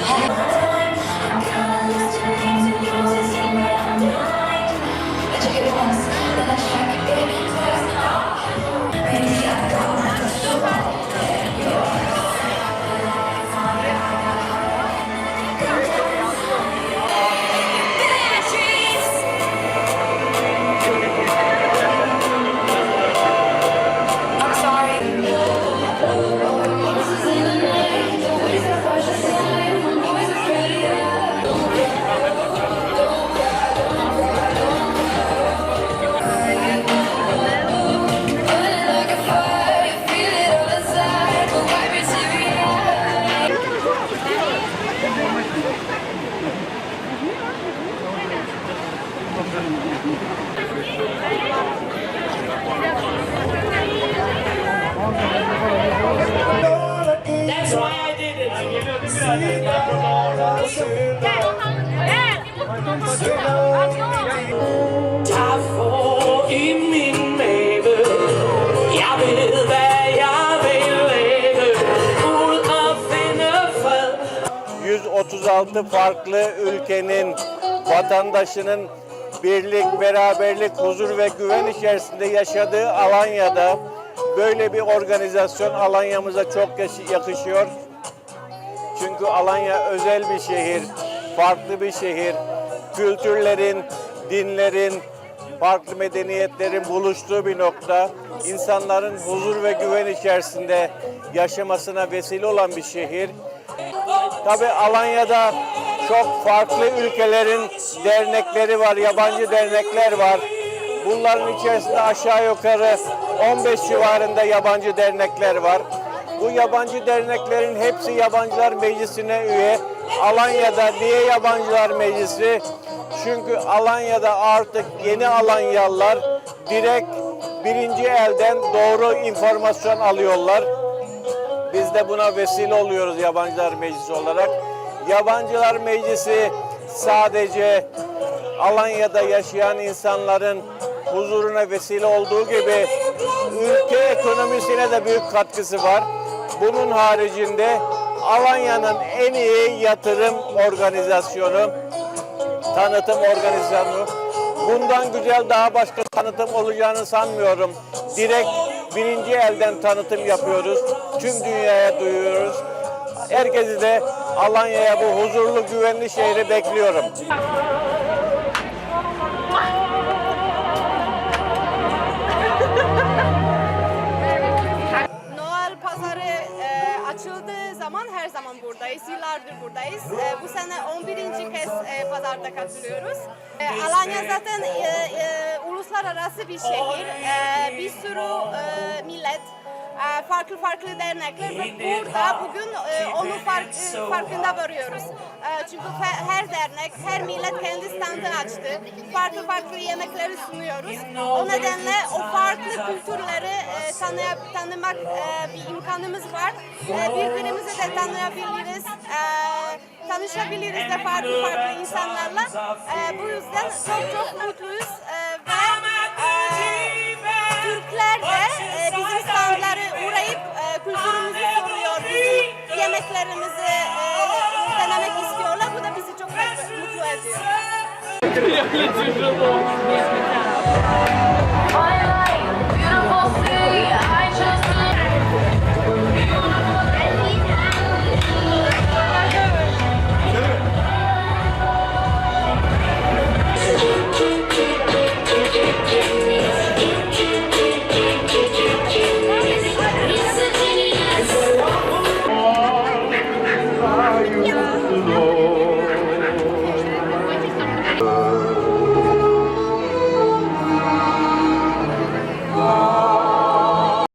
Yeah. 136 farklı ülkenin vatandaşının birlik, beraberlik, huzur ve güven içerisinde yaşadığı Alanya'da böyle bir organizasyon Alanya'mıza çok yakışıyor. Çünkü Alanya özel bir şehir, farklı bir şehir. Kültürlerin, dinlerin, farklı medeniyetlerin buluştuğu bir nokta. İnsanların huzur ve güven içerisinde yaşamasına vesile olan bir şehir. Tabii Alanya'da çok farklı ülkelerin dernekleri var, yabancı dernekler var. Bunların içerisinde aşağı yukarı 15 civarında yabancı dernekler var. Bu yabancı derneklerin hepsi Yabancılar Meclisi'ne üye. Alanya'da niye Yabancılar Meclisi? Çünkü Alanya'da artık yeni Alanyalılar direkt birinci elden doğru informasyon alıyorlar. Biz de buna vesile oluyoruz Yabancılar Meclisi olarak. Yabancılar Meclisi sadece Alanya'da yaşayan insanların huzuruna vesile olduğu gibi ülke ekonomisine de büyük katkısı var. Bunun haricinde Alanya'nın en iyi yatırım organizasyonu, tanıtım organizasyonu. Bundan güzel daha başka tanıtım olacağını sanmıyorum. Direkt birinci elden tanıtım yapıyoruz. Tüm dünyaya duyuyoruz. Herkesi de Alanya'ya bu huzurlu, güvenli şehri bekliyorum. Noel pazarı e, açıldığı zaman her zaman buradayız. Yıllardır buradayız. E, bu sene 11. kez e, pazarda katılıyoruz. E, Alanya zaten e, e, uluslararası bir şehir. E, bir sürü e, millet, farklı farklı dernekler ve burada bugün e, onun fark, e, farkında varıyoruz. E, çünkü her dernek, her millet kendi standını açtı. Farklı farklı yemekleri sunuyoruz. O nedenle o farklı kültürleri e, tanımak bir imkanımız var. Birbirimizi de tanıyabiliriz. Tanışabiliriz de farklı farklı insanlarla. Bu yüzden çok çok mutluyuz. Ediyor.